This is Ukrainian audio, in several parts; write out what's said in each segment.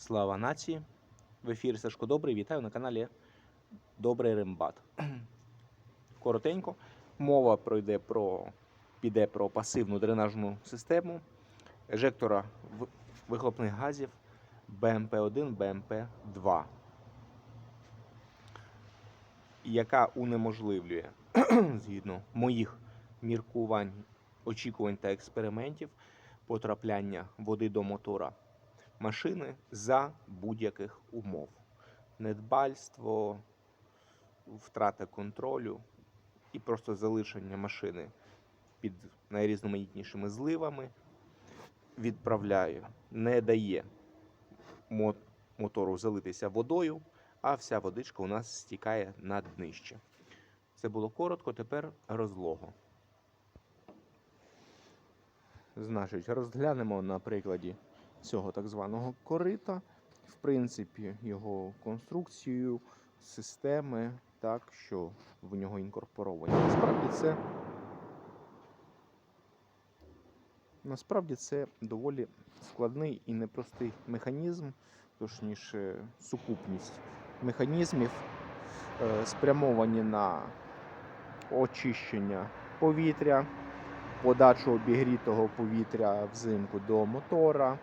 Слава нації! В ефірі Сашко Добрий. Вітаю на каналі Добрий Римбат. Коротенько. Мова пройде про, піде про пасивну дренажну систему ежектора вихлопних газів БМП-1, БМП-2, яка унеможливлює, згідно моїх міркувань, очікувань та експериментів, потрапляння води до мотора машини за будь-яких умов. Недбальство, втрата контролю і просто залишення машини під найрізноманітнішими зливами відправляю, не дає мотору залитися водою, а вся водичка у нас стікає на днище. Це було коротко, тепер розлого. Значить, розглянемо на прикладі цього так званого корита, в принципі, його конструкцію, системи, так, що в нього інкорпоровані. Насправді це, насправді це доволі складний і непростий механізм, точніше, сукупність механізмів, е, спрямовані на очищення повітря, подачу обігрітого повітря взимку до мотора,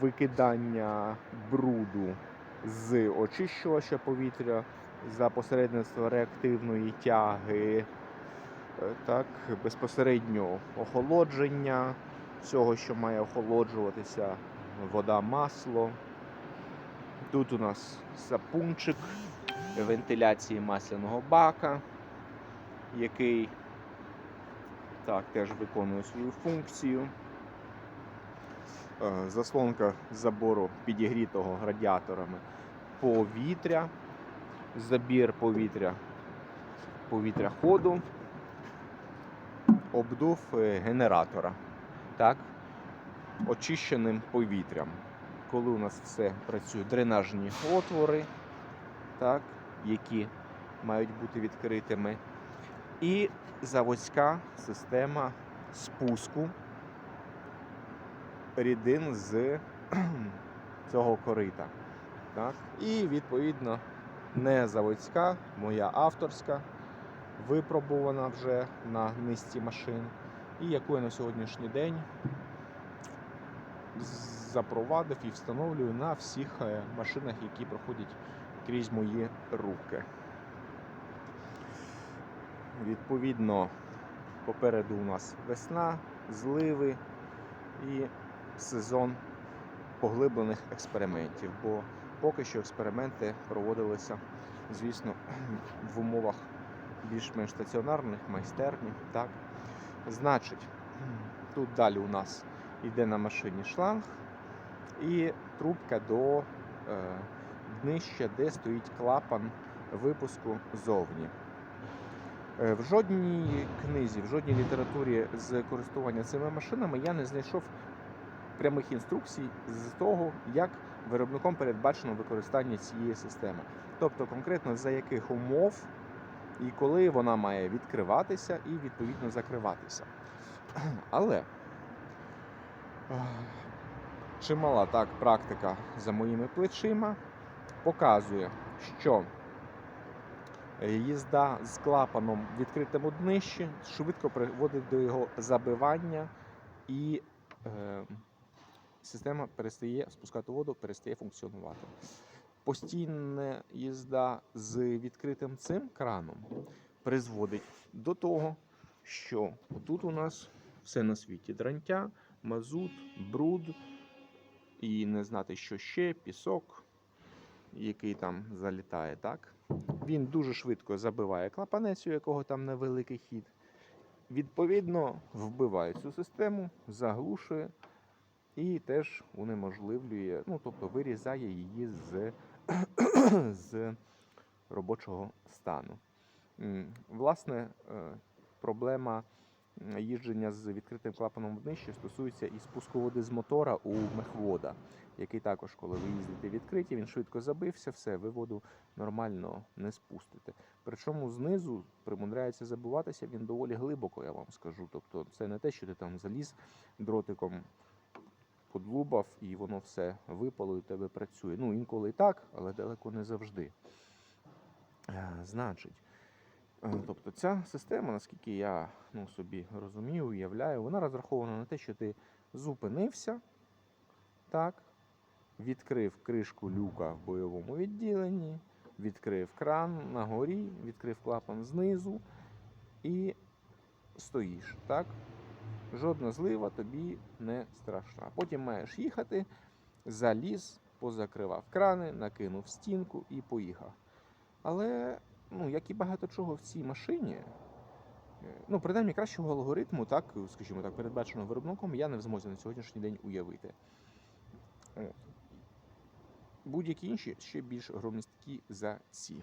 викидання бруду з очищувача повітря за посередництва реактивної тяги, е, так, безпосередньо охолодження всього, що має охолоджуватися, вода, масло. Тут у нас сапунчик вентиляції масляного бака, який так, теж виконує свою функцію. Е, Заслонка забору підігрітого радіаторами повітря, забір повітря, повітря ходу, обдув е, генератора. Так, очищеним повітрям. Коли у нас все працює, дренажні отвори, так, які мають бути відкритими. І заводська система спуску рідин з цього корита. Так? І відповідно не заводська, моя авторська, випробувана вже на низці машин, і яку я на сьогоднішній день запровадив і встановлюю на всіх е, машинах, які проходять крізь мої руки. Відповідно, попереду у нас весна, зливи і сезон поглиблених експериментів. Бо поки що експерименти проводилися, звісно, в умовах більш-менш стаціонарних, майстерні. Так? Значить, тут далі у нас йде на машині шланг і трубка до е, днища, де стоїть клапан випуску зовні. Е, В жодній книзі, в жодній літературі з користування цими машинами я не знайшов прямих інструкцій з того, як виробником передбачено використання цієї системи. Тобто конкретно за яких умов і коли вона має відкриватися і відповідно закриватися. Але е, чимала так практика за моїми плечима показує, що їзда з клапаном відкритим у днищі швидко приводить до його забивання і е, система перестає спускати воду, перестає функціонувати. Постійна їзда з відкритим цим краном призводить до того, що тут у нас все на світі дрантя, мазут, бруд і не знати, що ще, пісок, який там залітає, так? Він дуже швидко забиває клапанець, у якого там невеликий хід. Відповідно, вбиває цю систему, заглушує і теж унеможливлює, ну тобто вирізає її з, з робочого стану. Власне, е, проблема їждження з відкритим клапаном днище стосується і спуску води з мотора у мехвода, який також, коли ви їздите відкриті, він швидко забився, все, ви воду нормально не спустите. Причому знизу примудряється забиватися він доволі глибоко, я вам скажу. Тобто це не те, що ти там заліз дротиком подлубав, і воно все випало і в тебе працює. Ну, інколи і так, але далеко не завжди. Е, Значить, е, тобто ця система, наскільки я ну, собі розумію, уявляю, вона розрахована на те, що ти зупинився, так, відкрив кришку люка в бойовому відділенні, відкрив кран на горі, відкрив клапан знизу і стоїш. Так? Жодна злива тобі не страшна. Потім маєш їхати, заліз, позакривав крани, накинув стінку і поїхав. Але, ну, як і багато чого в цій машині, е, ну, принаймні кращого алгоритму, так, скажімо так, передбаченого виробником, я не в змозі на сьогоднішній день уявити. Будь-які інші ще більш громісткі за ці.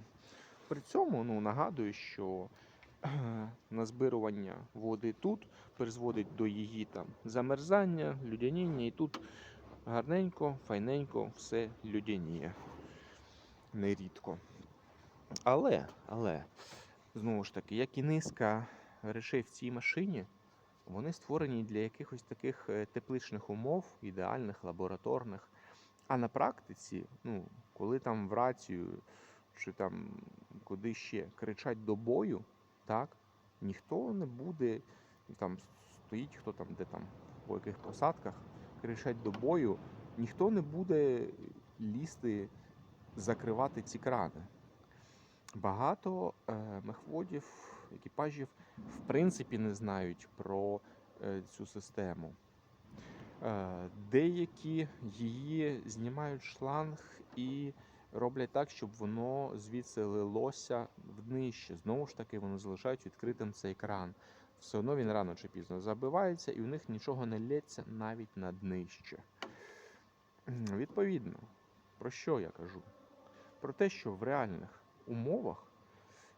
При цьому ну, нагадую, що е, назбирування води тут призводить до її там замерзання, людяніння, і тут гарненько, файненько все людяніє. Нерідко. Але, але, знову ж таки, як і низка речей в цій машині, вони створені для якихось таких е, тепличних умов, ідеальних, лабораторних. А на практиці, ну, коли там в рацію чи там куди ще кричать до бою, так, ніхто не буде там стоїть, хто там, де там, по яких посадках, кричать до бою, ніхто не буде лізти, закривати ці крани. Багато е, мехводів, екіпажів, в принципі, не знають про е, цю систему. Е, Деякі її знімають шланг і роблять так, щоб воно звідси лилося внище. Знову ж таки, вони залишають відкритим цей кран. Все одно він рано чи пізно забивається, і у них нічого не лється навіть на днище. Відповідно, про що я кажу? Про те, що в реальних умовах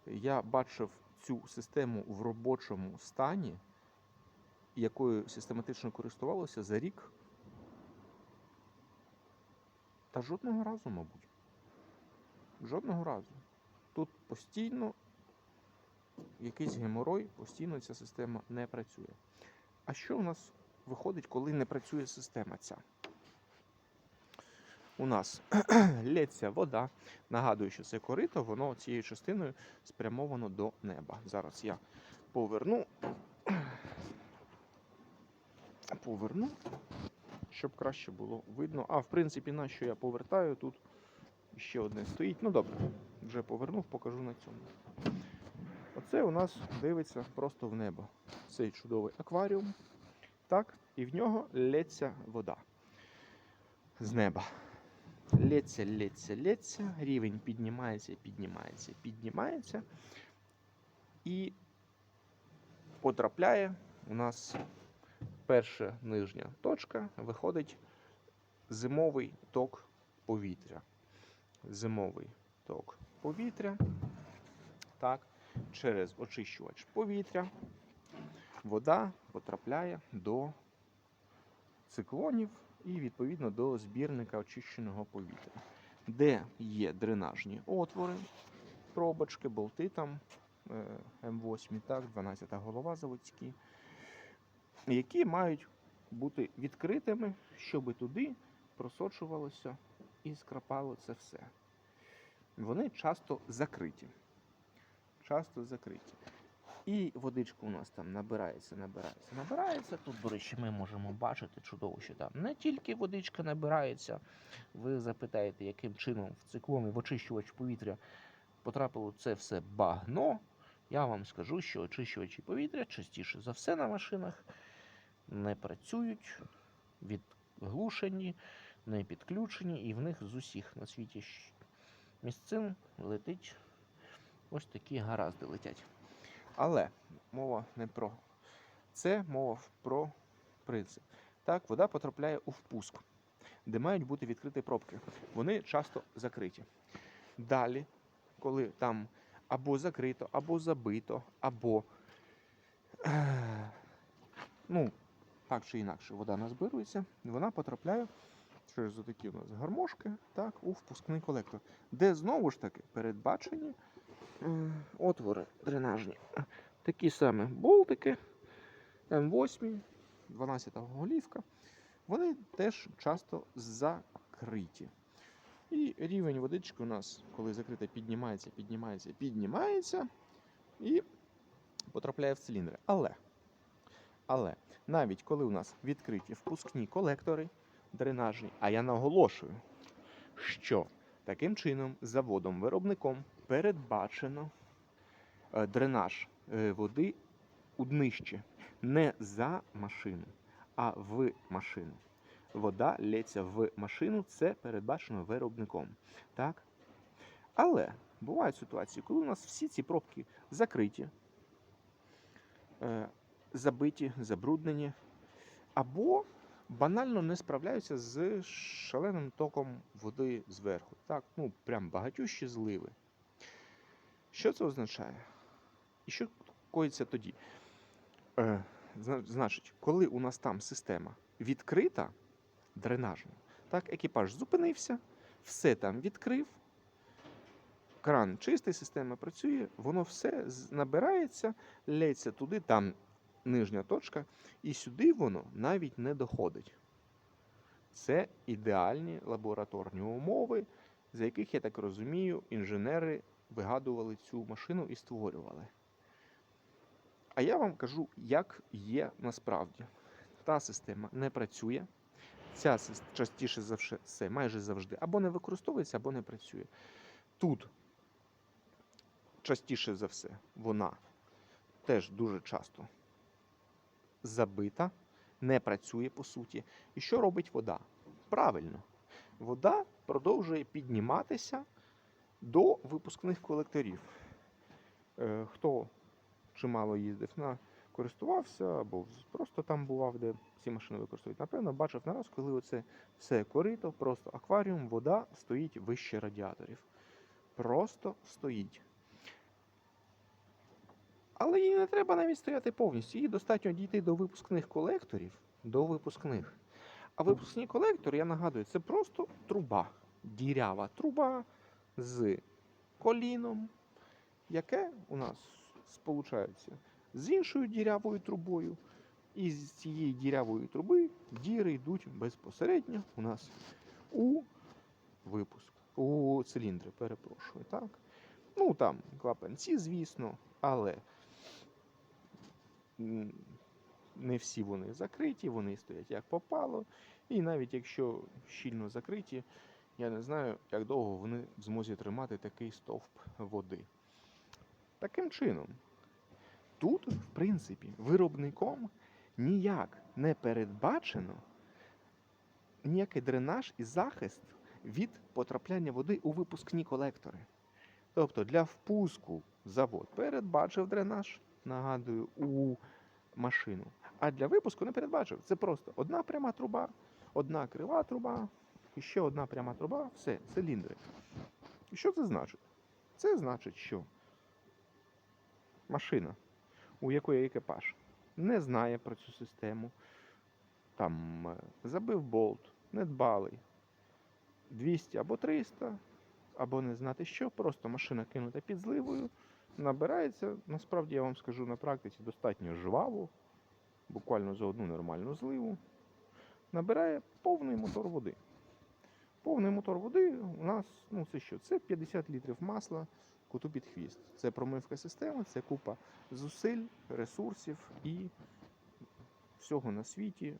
я бачив цю систему в робочому стані, якою систематично користувалося за рік. Та жодного разу, мабуть. Жодного разу. Тут постійно якийсь геморой, постійно ця система не працює. А що у нас виходить, коли не працює система ця? У нас лється вода. Нагадую, що це корито, воно цією частиною спрямовано до неба. Зараз я поверну. Поверну, щоб краще було видно. А, в принципі, на що я повертаю, тут ще одне стоїть. Ну добре, вже повернув, покажу на цьому. Оце у нас дивиться просто в небо. Цей чудовий акваріум. Так, і в нього лється вода з неба. Лється, лється, лється, рівень піднімається, піднімається, піднімається. І потрапляє у нас перша нижня точка, виходить зимовий ток повітря. Зимовий ток повітря. Так, через очищувач повітря вода потрапляє до циклонів і відповідно до збірника очищеного повітря, де є дренажні отвори, пробочки, болти там е, М8, так, 12 голова заводські, які мають бути відкритими, щоб туди просочувалося і скрапало це все. Вони часто закриті. Часто закриті. І водичка у нас там набирається, набирається, набирається. Тут, до речі, ми можемо бачити чудово, що там не тільки водичка набирається. Ви запитаєте, яким чином в циклон і в очищувач повітря потрапило це все багно. Я вам скажу, що очищувачі повітря частіше за все на машинах не працюють, відглушені, не підключені, і в них з усіх на світі місцин летить ось такі гаразди летять. Але мова не про це, мова про принцип. Так, вода потрапляє у впуск, де мають бути відкриті пробки. Вони часто закриті. Далі, коли там або закрито, або забито, або ну, так чи інакше вода назбирується, вона потрапляє через такі у нас гармошки так, у впускний колектор, де знову ж таки передбачені е, отвори дренажні. Такі самі болтики М8, 12 голівка. вони теж часто закриті. І рівень водички у нас, коли закрита, піднімається, піднімається, піднімається і потрапляє в циліндри. Але, але навіть коли у нас відкриті впускні колектори дренажні, а я наголошую, що таким чином заводом-виробником передбачено е, дренаж е, води у днище не за машину, а в машину. Вода лється в машину, це передбачено виробником. Так? Але бувають ситуації, коли у нас всі ці пробки закриті, е, забиті, забруднені, або банально не справляються з шаленим током води зверху. Так? Ну, прям багатющі зливи. Що це означає? І що коїться тоді? Е, значить, коли у нас там система відкрита, дренажна, так, екіпаж зупинився, все там відкрив, кран чистий, система працює, воно все набирається, лється туди, там нижня точка, і сюди воно навіть не доходить. Це ідеальні лабораторні умови, за яких, я так розумію, інженери вигадували цю машину і створювали. А я вам кажу, як є насправді. Та система не працює. Ця частіше за все, майже завжди або не використовується, або не працює. Тут частіше за все вона теж дуже часто забита, не працює по суті. І що робить вода? Правильно, вода продовжує підніматися до випускних колекторів. Е, Хто чимало їздив на користувався або просто там бував, де ці машини використовують. Напевно, бачив на раз, коли оце все корито, просто акваріум, вода стоїть вище радіаторів. Просто стоїть. Але їй не треба навіть стояти повністю. Їй достатньо дійти до випускних колекторів. До випускних. А випускні колектори, я нагадую, це просто труба. Дірява труба з коліном, яке у нас сполучається з іншою дірявою трубою. І з цієї дірявої труби діри йдуть безпосередньо у нас у випуск, у циліндри, перепрошую, так? Ну там клапанці, звісно, але не всі вони закриті, вони стоять як попало. І навіть якщо щільно закриті, я не знаю, як довго вони змозі тримати такий стовп води. Таким чином, тут, в принципі, виробником ніяк не передбачено ніякий дренаж і захист від потрапляння води у випускні колектори. Тобто для впуску завод передбачив дренаж, нагадую, у машину. А для випуску не передбачив. Це просто одна пряма труба, одна крива труба, і ще одна пряма труба, все, циліндри. І що це значить? Це значить, що машина, у якої екіпаж не знає про цю систему, там е, забив болт, не дбалий, 200 або 300, або не знати що, просто машина кинута під зливою, набирається, насправді я вам скажу на практиці, достатньо жваво, буквально за одну нормальну зливу, набирає повний мотор води. Повний мотор води у нас, ну це що? Це 50 літрів масла коту під хвіст. Це промивка системи, це купа зусиль, ресурсів і всього на світі.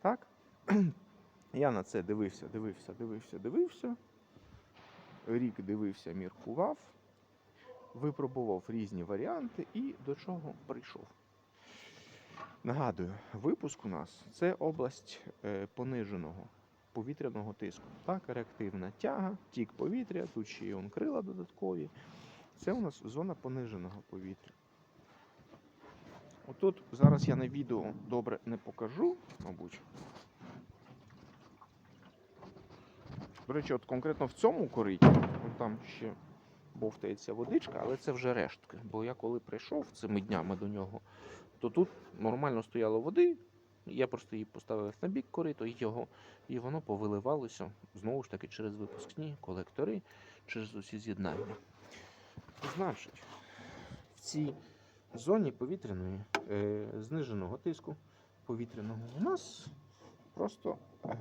Так? Я на це дивився, дивився, дивився, дивився. Рік дивився, міркував, випробував різні варіанти і до чого прийшов. Нагадую, випуск у нас це область е, пониженого повітряного тиску. Так, реактивна тяга, тік повітря, тут ще й крила додаткові. Це у нас зона пониженого повітря. Отут зараз я на відео добре не покажу, мабуть. До речі, от конкретно в цьому кориті, там ще бовтається водичка, але це вже рештки. Бо я коли прийшов цими днями до нього, то тут нормально стояло води. Я просто її поставив на бік корито і його, і воно повиливалося знову ж таки через випускні колектори, через усі з'єднання. Значить, в цій зоні повітряної е, зниженого тиску повітряного у нас просто е,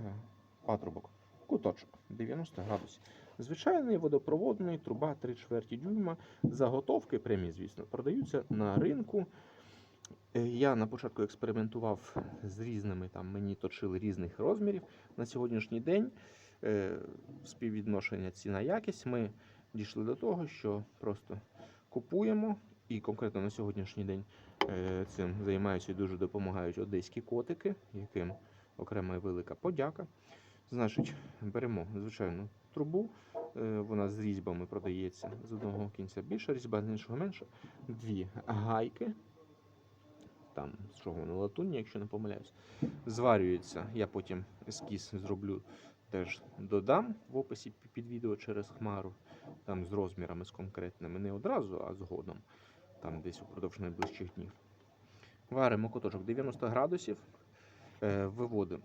патрубок. Куточок 90 градусів. Звичайний водопроводний, труба 3 чверті дюйма. Заготовки прямі, звісно, продаються на ринку. Е, Я на початку експериментував з різними, там мені точили різних розмірів. На сьогоднішній день е, співвідношення ціна-якість ми дійшли до того, що просто купуємо, і конкретно на сьогоднішній день е, цим займаються і дуже допомагають одеські котики, яким окрема велика подяка. Значить, беремо звичайну трубу, е, вона з різьбами продається з одного кінця більша різьба, з іншого менша. Дві гайки, там з чого вони латунні, якщо не помиляюсь, зварюється. Я потім ескіз зроблю, теж додам в описі під відео через хмару, там з розмірами з конкретними, не одразу, а згодом, там десь упродовж найближчих днів. Варимо куточок 90 градусів, е, виводимо,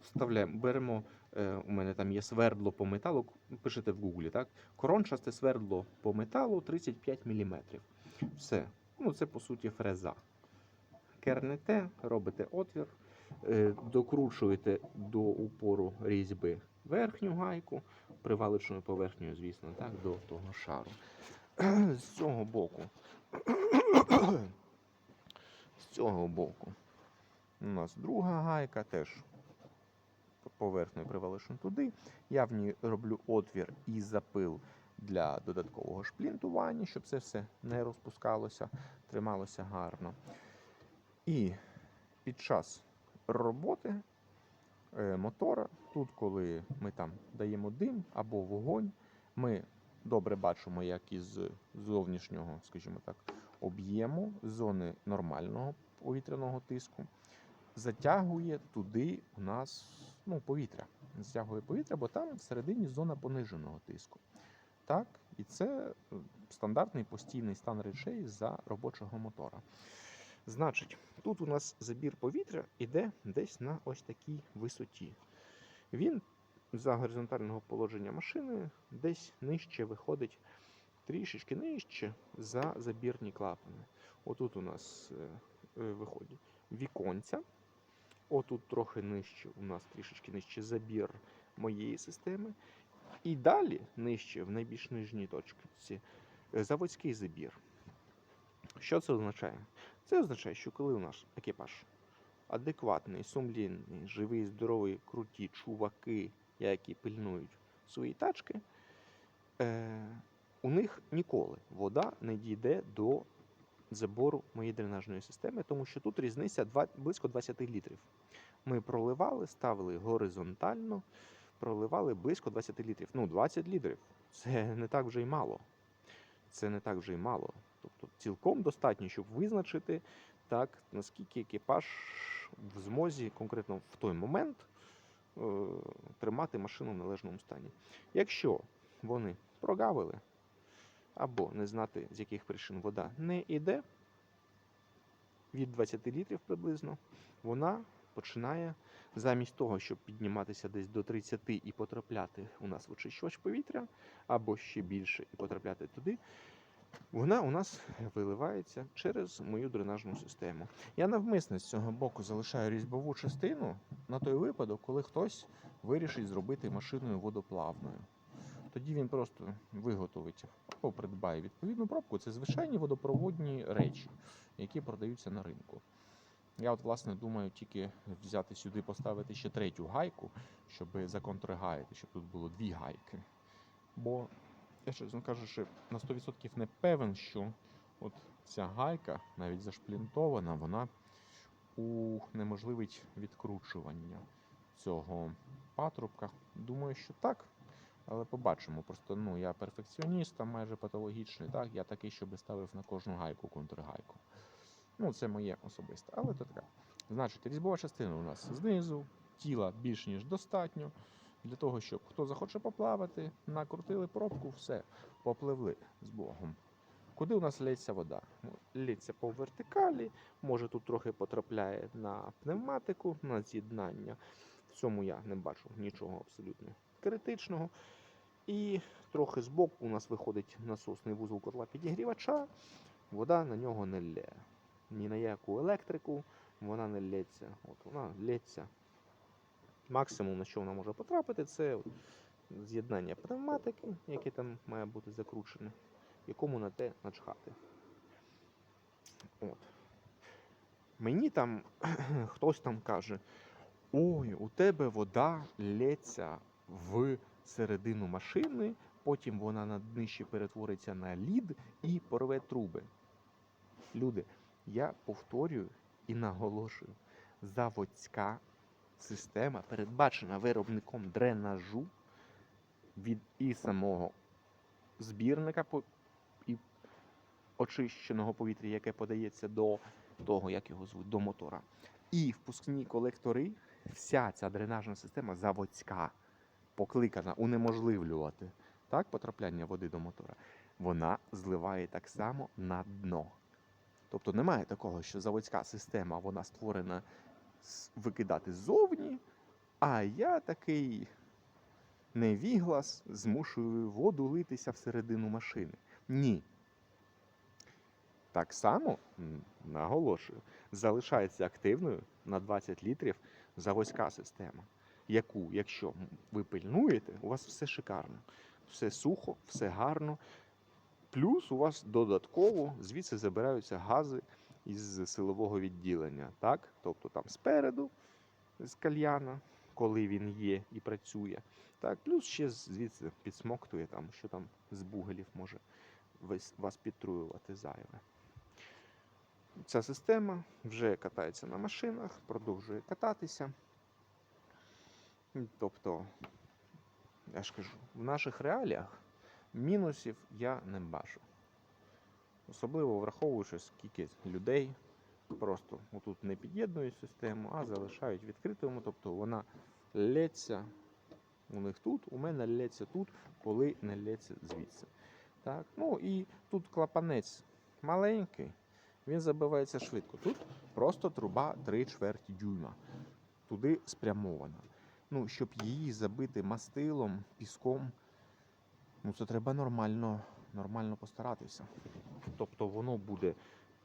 вставляємо, беремо. Е, У мене там є свердло по металу, пишете в гуглі, так? Корончасте свердло по металу 35 мм. Все. Ну, це по суті фреза. Кернете, робите отвір, е, докручуєте до упору різьби верхню гайку, привалочною поверхнею, звісно, так, до того шару. З цього боку. З цього боку. У нас друга гайка теж поверхнею привалочно туди. Я в ній роблю отвір і запил для додаткового шплінтування, щоб це все не розпускалося, трималося гарно. І під час роботи е, мотора, тут, коли ми там даємо дим або вогонь, ми добре бачимо, як із зовнішнього, скажімо так, об'єму зони нормального повітряного тиску затягує туди у нас ну, повітря. Затягує повітря, бо там всередині зона пониженого тиску. Так, і це е, стандартний постійний стан речей за робочого мотора. Значить, тут у нас забір повітря іде десь на ось такій висоті. Він за горизонтального положення машини десь нижче виходить, трішечки нижче за забірні клапани. Отут у нас е, е, виходять віконця. Отут трохи нижче, у нас трішечки нижче забір моєї системи. І далі нижче, в найбільш нижній точці, е, заводський забір. Що це означає? Це означає, що коли у нас екіпаж адекватний, сумлінний, живий, здоровий, круті чуваки, які пильнують свої тачки, е, у них ніколи вода не дійде до забору моєї дренажної системи, тому що тут різниця два, близько 20 літрів. Ми проливали, ставили горизонтально, проливали близько 20 літрів. Ну, 20 літрів це не так вже й мало. Це не так вже й мало. Тобто цілком достатньо, щоб визначити, так, наскільки екіпаж в змозі конкретно в той момент е, тримати машину в належному стані. Якщо вони прогавили, або не знати, з яких причин вода не йде від 20 літрів приблизно, вона починає замість того, щоб підніматися десь до 30 і потрапляти у нас в очищувач повітря, або ще більше і потрапляти туди. Вона у нас виливається через мою дренажну систему. Я навмисно з цього боку залишаю різьбову частину на той випадок, коли хтось вирішить зробити машиною водоплавною. Тоді він просто виготовить або придбає відповідну пробку. Це звичайні водопроводні речі, які продаються на ринку. Я от, власне, думаю, тільки взяти сюди, поставити ще третю гайку, щоб законтргаяти, щоб тут було дві гайки. Бо, я чесно кажучи, на 100% не певен, що от ця гайка, навіть зашплінтована, вона унеможливить відкручування цього патрубка. Думаю, що так. Але побачимо. Просто ну, я перфекціоніст, там майже патологічний, так? Я такий, щоб ставив на кожну гайку контргайку. Ну, це моє особисте, але то таке. Значить, різьбова частина у нас знизу, тіла більш ніж достатньо. Для того, щоб хто захоче поплавати, накрутили пробку, все, попливли з Богом. Куди у нас лється вода? Ну, Лється по вертикалі, може тут трохи потрапляє на пневматику, на з'єднання. В цьому я не бачу нічого абсолютно критичного. І трохи збоку у нас виходить насосний вузол котла підігрівача, вода на нього не лє. Ні на яку електрику вона не лється. От вона лється Максимум, на що вона може потрапити, це з'єднання пневматики, яке там має бути закручене, якому на те начхати. От. Мені там хтось там каже: ой, у тебе вода лється в середину машини, потім вона на днищі перетвориться на лід і порве труби. Люди, я повторюю і наголошую, заводська система передбачена виробником дренажу від і самого збірника і очищеного повітря, яке подається до того, як його звуть, до мотора. І впускні колектори, вся ця дренажна система заводська, покликана унеможливлювати так, потрапляння води до мотора, вона зливає так само на дно. Тобто немає такого, що заводська система вона створена викидати ззовні, а я такий невіглас змушую воду литися всередину машини. Ні. Так само, наголошую, залишається активною на 20 літрів заводська система, яку, якщо ви пильнуєте, у вас все шикарно, все сухо, все гарно. Плюс у вас додатково звідси забираються гази із силового відділення. Так? Тобто там спереду з кальяна, коли він є і працює. Так, плюс ще звідси підсмоктує там, що там з бугелів може вас підтруювати зайве. Ця система вже катається на машинах, продовжує кататися. Тобто, я ж кажу, в наших реаліях мінусів я не бачу. Особливо враховуючи, скільки людей просто отут не під'єднують систему, а залишають відкритою, тобто вона лється у них тут, у мене лється тут, коли не лється звідси. Так? Ну і тут клапанець маленький, він забивається швидко. Тут просто труба 3 чверті дюйма. Туди спрямована. Ну, щоб її забити мастилом, піском, ну це треба нормально, нормально постаратися. Тобто воно буде,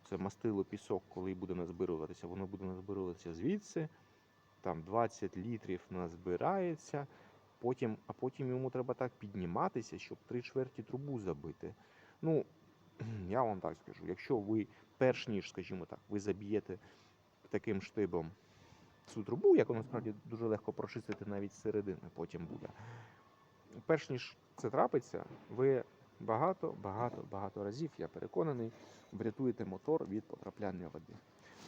це мастило пісок, коли буде назбируватися, воно буде назбируватися звідси, там 20 літрів назбирається, потім, а потім йому треба так підніматися, щоб три чверті трубу забити. Ну, я вам так скажу, якщо ви перш ніж, скажімо так, ви заб'єте таким штибом цю трубу, яку насправді дуже легко прочистити навіть з середини потім буде. Перш ніж це трапиться, ви багато, багато, багато разів, я переконаний, врятуєте мотор від потрапляння води.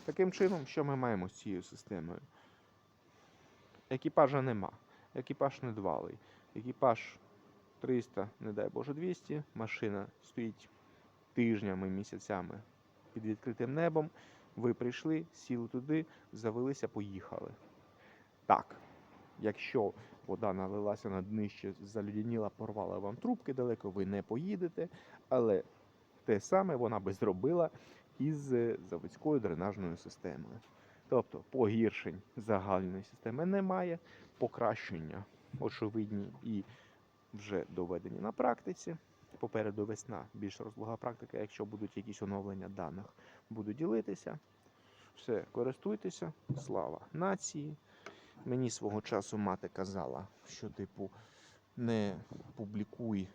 Таким чином, що ми маємо з цією системою? Екіпажа нема, екіпаж недбалий. Екіпаж 300, не дай Боже, 200, машина стоїть тижнями, місяцями під відкритим небом. Ви прийшли, сіли туди, завелися, поїхали. Так, якщо вода налилася на днище, залюдяніла, порвала вам трубки, далеко ви не поїдете, але те саме вона би зробила із е, заводською дренажною системою. Тобто погіршень загальної системи немає, покращення очевидні і вже доведені на практиці. Попереду весна, більш розлога практика, якщо будуть якісь оновлення даних, буду ділитися. Все, користуйтеся, слава нації. Мені свого часу мати казала, що, типу, не публікуй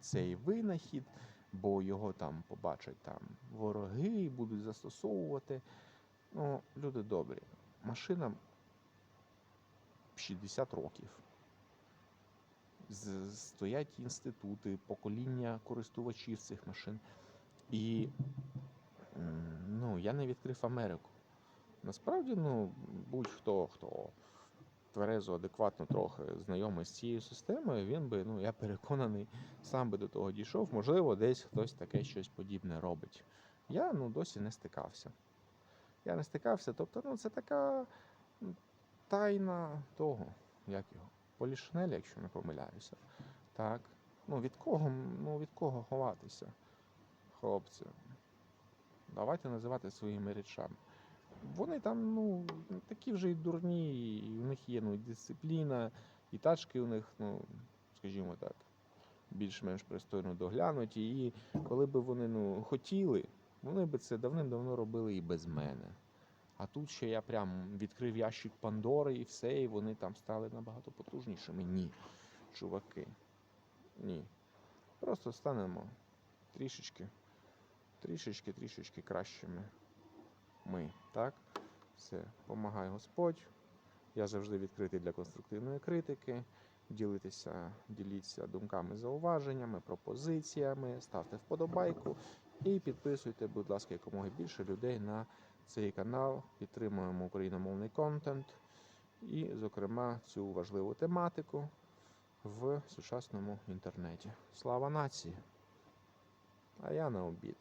цей винахід, бо його там побачать там вороги і будуть застосовувати. Ну, люди добрі, машинам 60 років. Стоять інститути, покоління користувачів цих машин. І ну, я не відкрив Америку. Насправді, ну, будь-хто, хто тверезо, адекватно трохи знайомий з цією системою, він би, ну, я переконаний, сам би до того дійшов. Можливо, десь хтось таке щось подібне робить. Я ну, досі не стикався. Я не стикався, тобто, ну, це така тайна того, як його, полішнель, якщо не помиляюся. Так. Ну, від кого, ну, від кого ховатися, хлопці? Давайте називати своїми речами. Вони там, ну, такі вже й дурні, і у них є ну, дисципліна, і тачки у них, ну, скажімо так, більш-менш пристойно доглянуті. І коли б вони ну, хотіли, вони б це давним-давно робили і без мене. А тут ще я прям відкрив ящик Пандори і все, і вони там стали набагато потужнішими. Ні, чуваки. Ні. Просто станемо трішечки, трішечки, трішечки кращими. Ми, так? Все, помагай Господь. Я завжди відкритий для конструктивної критики. Ділитися, діліться думками, зауваженнями, пропозиціями, ставте вподобайку і підписуйте, будь ласка, якомога більше людей на цей канал. Підтримуємо україномовний контент і, зокрема, цю важливу тематику в сучасному інтернеті. Слава нації! А я на обід.